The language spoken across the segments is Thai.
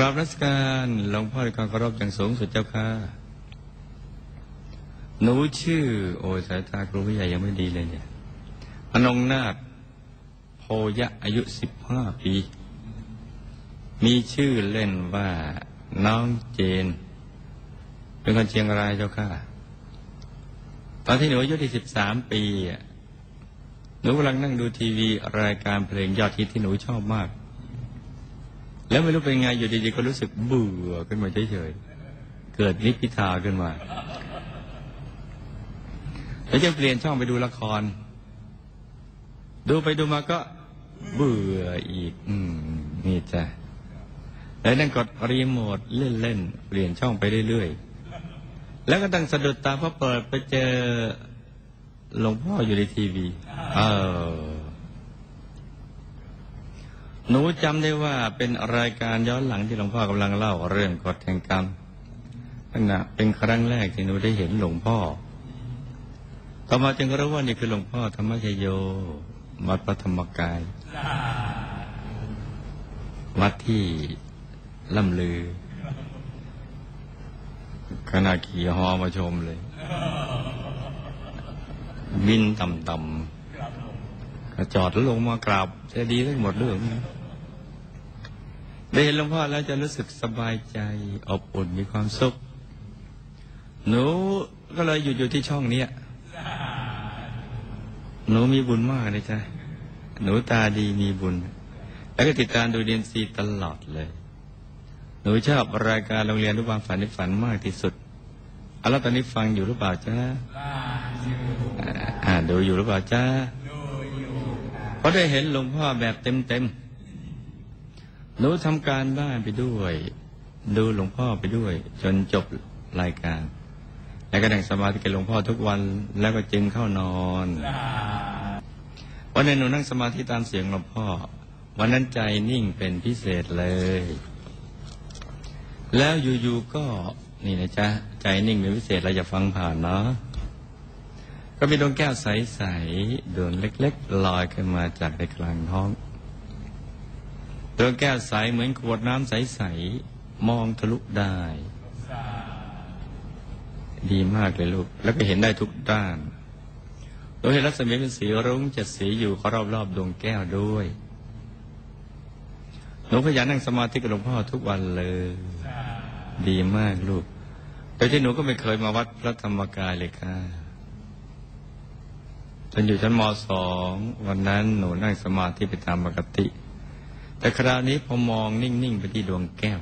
กราบรัชการหลวงพ่อในความเคารพอย่างสูงสุดเจ้าค่ะ หนูชื่อ โอ้สายตาครูผู้ใหญ่ยังไม่ดีเลยเนี่ยอนงนาถโพยะอายุสิบห้าปี มีชื่อเล่นว่าน้องเจน เป็นคนเชียงรายเจ้าค่ะ ตอนที่หนูอายุที่สิบสามปีอะหนูกำลังนั่งดูทีวีรายการเพลงยอดฮิตที่หนูชอบมาก แล้วไม่รู้เป็นไงอยู่ดีๆก็รู้สึกเบื่อขึ้นมาเฉยๆเกิดนิพพิทาขึ้นมาแล้วจึงเปลี่ยนช่องไปดูละคร ดูไปดูมาก็เบื่ออีก อืมนี่จ้ะแล้วนั่งกดรีโมทเล่นๆเปลี่ยนช่องไปเรื่อยๆแล้วก็ตั้งสะดุดตาพอเปิดไปเจอหลวงพ่ออยู่ในทีวี เออ หนูจำได้ว่าเป็นรายการย้อนหลังที่หลวงพ่อกำลังเล่าเรื่องกฎแห่งกรรมนั่นนะเป็นครั้งแรกที่หนูได้เห็นหลวงพ่อ ต่อมาจึงรู้ว่านี่คือหลวงพ่อธรรมชโยวัดพระธรรมกาย วัดที่ล่ำลือ ขณะขี่ฮอมาชมเลย บินต่ำๆก็จอดแล้วลงมากราบจะดีทั้งหมดเรื่องนะ ได้เห็นหลวงพ่อแล้วจะรู้สึกสบายใจอบอุ่นมีความสุข หนูก็เลยหยุดอยู่ที่ช่องเนี้ยหนูมีบุญมากเลยจ้ะหนูตาดีมีบุญ แล้วก็ติดตามดูเดียนซีตลอดเลย หนูชอบรายการโรงเรียนทุกความฝันในฝันมากที่สุดเอาแล้วตอนนี้ฟังอยู่หรือเปล่าจ๊ะอ่าดูอยู่หรือเปล่าจ๊ะเพราะได้เห็นหลวงพ่อแบบเต็มเต็ม ๆหนูทำการบ้านไปด้วย ดูหลวงพ่อไปด้วย จนจบรายการ แล้วก็นั่งสมาธิกับหลวงพ่อทุกวันแล้วก็จึงเข้านอนวันนั้นหนูนั่งสมาธิตามเสียงหลวงพ่อ วันนั้นใจนิ่งเป็นพิเศษเลย แล้วอยู่ๆก็นี่นะจ๊ะ ใจนิ่งเป็นพิเศษเราจะฟังผ่านเนาะก็มีดวงแก้วใสๆดวงเล็ก ๆ ลอยขึ้นมาจากในกลางท้อง ดวงแก้วใสเหมือนขวดน้ำใส ๆ มองทะลุได้ ดีมากเลยลูก แล้วก็เห็นได้ทุกด้าน โดยเห็นรัศมีเป็นสีรุ้งเจ็ดสีอยู่รอบๆดวงแก้วด้วยหนูขยันนั่งสมาธิกับหลวงพ่อทุกวันเลย ดีมากลูก แต่ที่หนูก็ไม่เคยมาวัดพระธรรมกายเลยค่ะจนอยู่ชั้นมสองวันนั้นหนูนั่งสมาธิไปตามปกติ แต่คราวนี้พอมองนิ่ง ๆ ไปที่ดวงแก้ว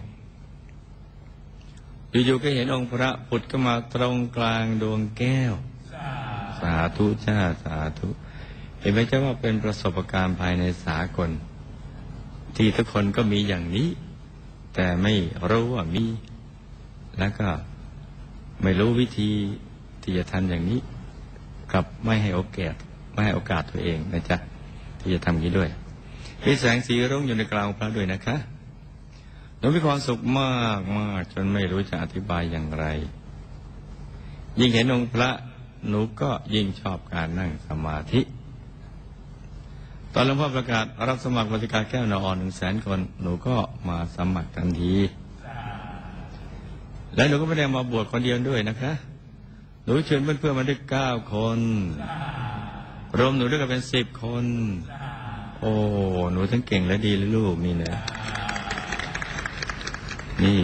อยู่ๆก็เห็นองค์พระผุดขึ้นมาตรงกลางดวงแก้ว สาธุจ้าสาธุ เห็นไหมเจ้าว่าเป็นประสบการณ์ภายในสากล ที่ทุกคนก็มีอย่างนี้ แต่ไม่รู้ว่ามี แล้วก็ไม่รู้วิธีที่จะทำอย่างนี้ กับไม่ให้โอกาสไม่ให้โอกาสตัวเองนะจ๊ะที่จะทำอย่างนี้ด้วย มีแสงสีรุ้งอยู่ในกลางพระด้วยนะคะหนูมีความสุขมากมากจนไม่รู้จะอธิบายอย่างไร ยิ่งเห็นองค์พระหนูก็ยิ่งชอบการนั่งสมาธิ ตอนหลวงพ่อประกาศรับสมัครบริการแก้วนอนหนึ่งแสนคน หนูก็มาสมัครทันที และหนูก็ไม่ได้มาบวชคนเดียวด้วยนะคะ หนูเชิญเพื่อนๆมาด้วยเก้าคน รวมหนูด้วยกันเป็นสิบคน โอ้หนูทั้งเก่งและดีเลยลูกนี่นะนี่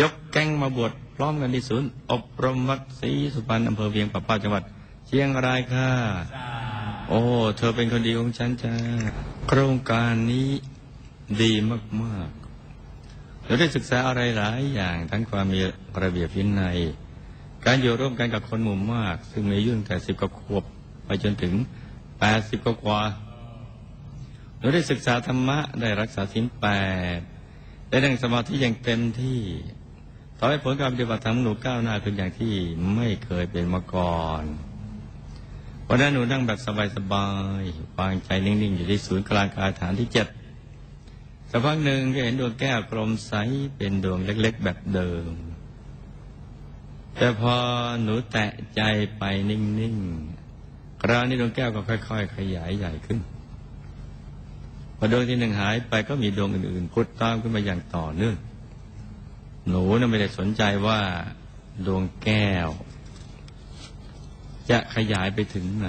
ยกแก๊งมาบวชพร้อมกันที่ศูนย์อบรมวัดศรีสุพรรณอำเภอเวียงป่าเป้าจังหวัด เชียงรายค่ะ โอ้ เธอเป็นคนดีของฉันจ้าโครงการนี้ดีมากๆเราได้ศึกษาอะไรหลายอย่างทั้งความมีระเบียบวินัย การอยู่ร่วมกันกับคนหมู่มาก ซึ่งมีอายุตั้งแต่สิบกว่าขวบไปจนถึงแปดสิบกว่า เราได้ศึกษาธรรมะได้รักษาศีลแปดได้นั่งสมาธิอย่างเต็มที่ทำให้ผลการปฏิบัติธรรมหนูก้าวหน้าขึ้นอย่างที่ไม่เคยเป็นมาก่อนวันนั้นหนูนั่งแบบสบายๆวางใจนิ่งๆ อยู่ที่ศูนย์กลางกายฐานที่เจ็ดสักพักหนึ่งก็เห็นดวงแก้วกลมใสเป็นดวงเล็ก ๆ แบบเดิม แต่พอหนูแตะใจไปนิ่งๆคราวนี้ดวงแก้วก็ค่อย ๆ ขยายใหญ่ขึ้น พอดวงที่หนึ่งหายไปก็มีดวงอื่นๆพุดตามขึ้นมาอย่างต่อเนื่อง หนูน่ะไม่ได้สนใจว่าดวงแก้ว จะขยายไปถึงไหน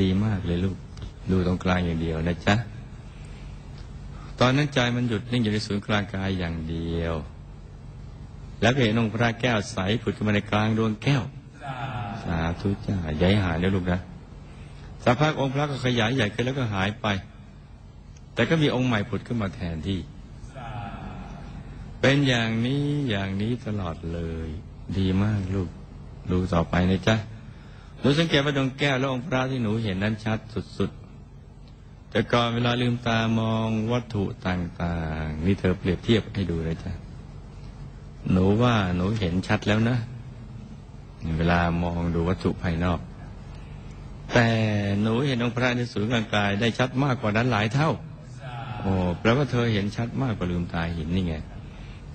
ดีมากเลยลูก ดูตรงกลางอย่างเดียวนะจ๊ะ ตอนนั้นใจมันหยุดนิ่งอยู่ในศูนย์กลางกายอย่างเดียว แล้วเห็นองค์พระแก้วใสผุดขึ้นมาในกลางดวงแก้ว สาธุจ้าใหญ่หายแล้วลูกนะสักพักองค์พระก็ขยายใหญ่ขึ้นแล้วก็หายไป แต่ก็มีองค์ใหม่ผุดขึ้นมาแทนที่ เป็นอย่างนี้อย่างนี้ตลอดเลย ดีมากลูก ดูต่อไปนะจ๊ะหนูสังเกตว่าดวงแก้วและองค์พระที่หนูเห็นนั้นชัดสุดๆ แต่ก่อนเวลาลืมตามองวัตถุต่างๆ นี่เธอเปรียบเทียบให้ดูเลยจ้ะหนูว่าหนูเห็นชัดแล้วนะ เวลามองดูวัตถุภายนอก แต่หนูเห็นองค์พระในศูนย์กลางกายได้ชัดมากกว่านั้นหลายเท่า โอ้แปลว่าเธอเห็นชัดมากกว่าลืมตาเห็นนี่ไง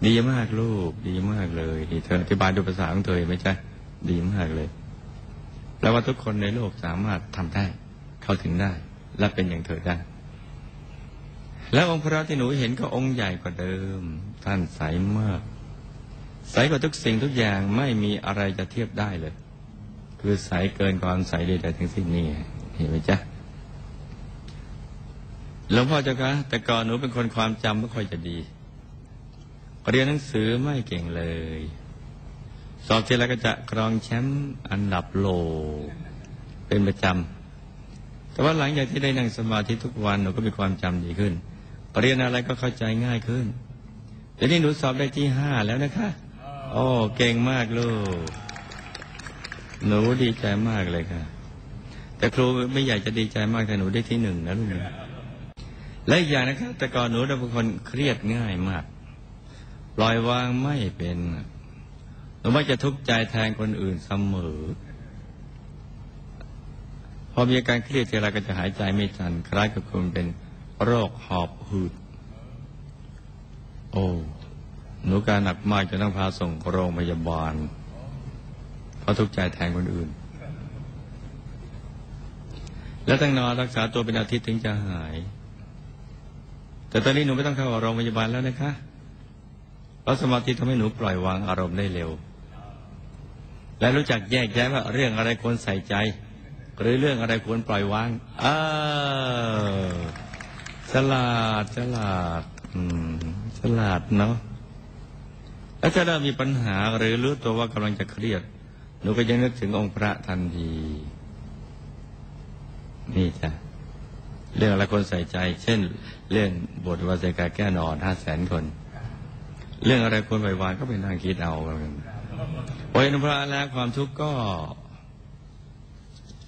ดีมากลูก ดีมากเลยนี่เธออธิบายดูภาษาของเธอไหมจ๊ะดีมากเลยแปลว่าทุกคนในโลกสามารถทำได้ เข้าถึงได้ และเป็นอย่างเธอได้ แล้วองค์พระที่หนูเห็นก็องค์ใหญ่กว่าเดิม ท่านใสมาก ใสกว่าทุกสิ่งทุกอย่างไม่มีอะไรจะเทียบได้เลย คือใสเกินความใสใดๆทั้งสิ้นนี่เห็นไหมจ๊ะ หลวงพ่อเจ้าคะแต่ก่อนหนูเป็นคนความจำไม่ค่อยจะดี เรียนหนังสือไม่เก่งเลย สอบทีไรก็จะครองแชมป์อันดับโลกเป็นประจำ แต่ว่าหลังจากที่ได้นั่งสมาธิทุกวันหนูก็มีความจำดีขึ้น เรียนอะไรก็เข้าใจง่ายขึ้นเดี๋ยวนี้หนูสอบได้ที่ห้าแล้วนะคะ โอ้เก่งมากลูก หนูดีใจมากเลยค่ะ แต่ครูไม่อยากจะดีใจมากแต่หนูได้ที่หนึ่งนะลูกนะ และอย่างนะครับแต่ก่อนหนูเป็นคนเครียดง่ายมากปล่อยวางไม่เป็นหนูมักจะทุกข์ใจแทนคนอื่นเสมอ พอมีอาการเครียดทีไรก็จะหายใจไม่ทัน คล้ายกับคุณเป็นโรคหอบหืด โอ้หนูการหนักมากจนต้องพาส่งโรงพยาบาล เพราะทุกข์ใจแทนคนอื่น แล้วต้องนอนรักษาตัวเป็นอาทิตย์ถึงจะหาย แต่ตอนนี้หนูไม่ต้องเข้าโรงพยาบาลแล้วนะคะเพราะสมาธิทำให้หนูปล่อยวางอารมณ์ได้เร็ว และรู้จักแยกแยะว่าเรื่องอะไรควรใส่ใจ หรือเรื่องอะไรควรปล่อยวางเออฉลาดฉลาด อืมฉลาดเนาะแล้วถ้าเรามีปัญหาหรือรู้ตัวว่ากำลังจะเครียดหนูก็ยังนึกถึงองค์พระทันทีนี่จ้ะ เรื่องอะไรคนใส่ใจ เช่น เรื่องบทวาสกาแก้นอนห้าแสนคน เรื่องอะไรควรปล่อยวางก็ไปนั่งคิดเอากันพอเห็นพระแล้วความทุกข์ก็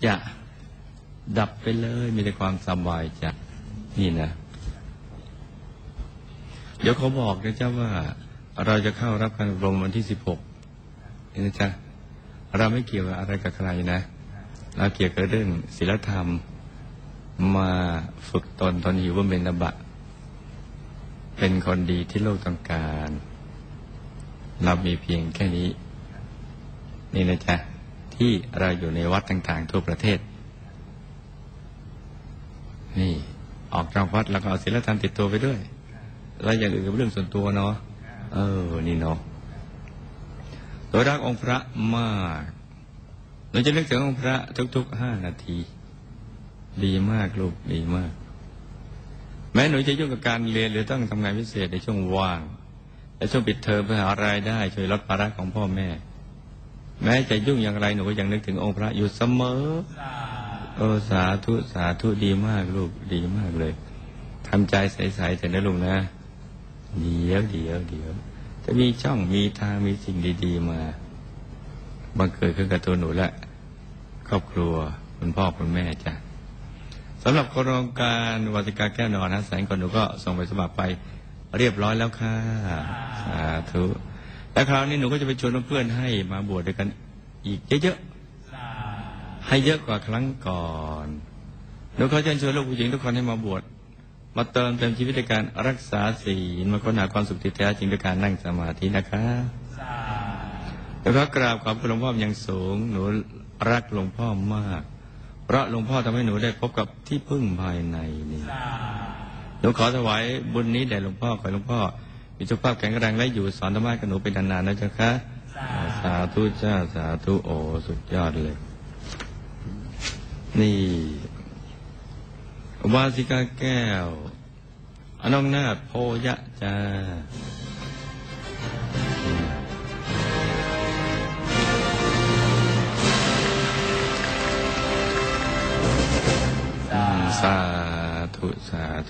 จะดับไปเลยมีแต่ความสบายใจนี่นะ เดี๋ยวเขาบอกนะจ๊ะว่า เราจะเข้ารับการอบรมวันที่สิบหกนี่นะจ๊ะเราไม่เกี่ยวกับอะไรกับใครนะ เราเกี่ยวกับเรื่องศีลธรรม มาฝึกตนตอนหิวว่าเป็นนบะ เป็นคนดีที่โลกต้องการ เรามีเพียงแค่นี้ นี่นะจ๊ะ ที่เราอยู่ในวัดต่างๆ ทั่วประเทศ นี่ ออกจากวัดแล้วก็เอาศีลธรรมติดตัวไปด้วย แล้วอย่างอื่นก็เป็นเรื่องส่วนตัวเนาะเออ นี่เนาะโดยรักองค์พระมากเราจะนึกถึงองค์พระทุกๆห้านาที ดีมากลูกดีมาก แม้หนูจะยุ่งกับการเรียนหรือต้องทำงานพิเศษในช่วงว่าง และช่วงปิดเทอมเพื่อหารายได้ ช่วยลดภาระของพ่อแม่ แม้จะยุ่งอย่างไรหนูก็ยังนึกถึงองค์พระอยู่เสมอโอ้สาธุสาธุดีมากลูกดีมากเลยทำใจใสๆแต่นะลูกนะเดี๋ยวเดี๋ยวเดี๋ยวจะมีช่องมีทางมีสิ่งดีๆมาบังเกิดขึ้นกับตัวหนูและครอบครัวคุณพ่อคุณแม่จ้ะ สำหรับโครงการวัติกาแก้วนอนนะแสงก่อนหนูก็ส่งไปสมัครไปเรียบร้อยแล้วค่ะสาธุและคราวนี้หนูก็จะไปชวนเพื่อนให้มาบวชด้วยกันอีกเยอะๆให้เยอะกว่าครั้งก่อนหนูขอเชิญชวนลูกผู้หญิงทุกคนให้มาบวชมาเติมเต็มชีวิตในการรักษาศีลมาค้นหาความสุขที่แท้จริงด้วยการนั่งสมาธินะคะแล้วก็กราบขอบคุณหลวงพ่ออย่างสูง หนูรักหลวงพ่อมาก พราะหลวงพ่อทำให้หนูได้พบกับที่พึ่งภายในนี่หนูขอถวายบุญนี้แด่หลวงพ่อขอหลวงพ่อ มีสุขภาพแข็งแรงและอยู่สอนธรรมะกับหนูเป็นนานๆนะเจ้าค่ะสาธุจ้าสาธุโอสุดยอดเลย นี่ วาสิกาแก้ว อนงนาถโพยะจ้า สาธุสาธุ